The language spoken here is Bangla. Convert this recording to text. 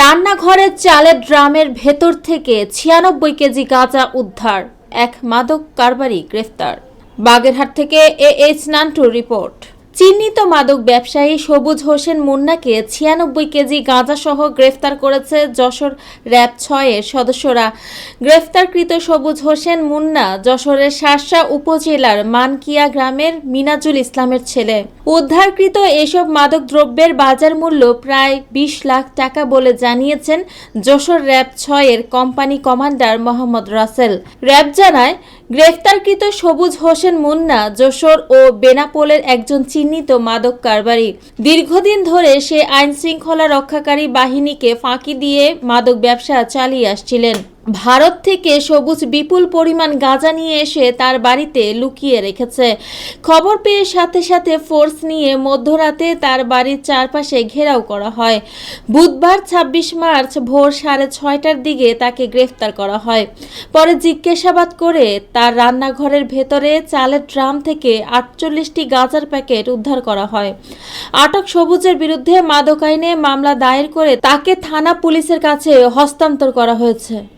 রান্নাঘরের চালের ড্রামের ভেতর থেকে ছিয়ানব্বই কেজি গাঁজা উদ্ধার। এক মাদক কারবারি গ্রেফতার। বাগেরহাট থেকে এ এইচ নান্টুর রিপোর্ট। চিহ্নিত মাদক ব্যবসায়ী সবুজ হোসেন মুন্নাকে ছিয়ানব্বই কেজি গাঁজা সহ গ্রেফতার করেছে যশোর র্যাব ছয়ের সদস্যরা। গ্রেফতারকৃত সবুজ হোসেন মুন্না যশোরের শার্শা উপজেলার মানকিয়া গ্রামের মিনাজুল ইসলামের ছেলে। উদ্ধারকৃত এসব মাদক দ্রব্যের বাজার মূল্য প্রায় বিশ লাখ টাকা বলে জানিয়েছেন যশোর র্যাব ছয়ের company commander Mohammad Rasel. RAB জানায় গ্রেফতারকৃত সবুজ হোসেন মুন্না, যশোর ও বেনাপোলের একজন চিহ্নিত মাদক কারবারি। দীর্ঘদিন ধরে সে আইন শৃঙ্খলা রক্ষাকারী বাহিনীকে ফাঁকি দিয়ে মাদক ব্যবসা চালিয়ে আসছিলেন। ভারত থেকে সবুজ বিপুল পরিমাণ গাঁজা নিয়ে এসে তার বাড়িতে লুকিয়ে রেখেছে। খবর পেয়ে সাথে সাথে ফোর্স নিয়ে মধ্যরাতে তার বাড়ির চারপাশে ঘেরাও করা হয়। বুধবার ২৬ মার্চ ভোর সাড়ে ছয়টার দিকে তাকে গ্রেফতার করা হয়। পরে জিজ্ঞাসাবাদ করে তার রান্নাঘরের ভেতরে চালের ড্রাম থেকে আটচল্লিশটি গাঁজার প্যাকেট উদ্ধার করা হয়। আটক সবুজের বিরুদ্ধে মাদক আইনে মামলা দায়ের করে তাকে থানা পুলিশের কাছে হস্তান্তর করা হয়েছে।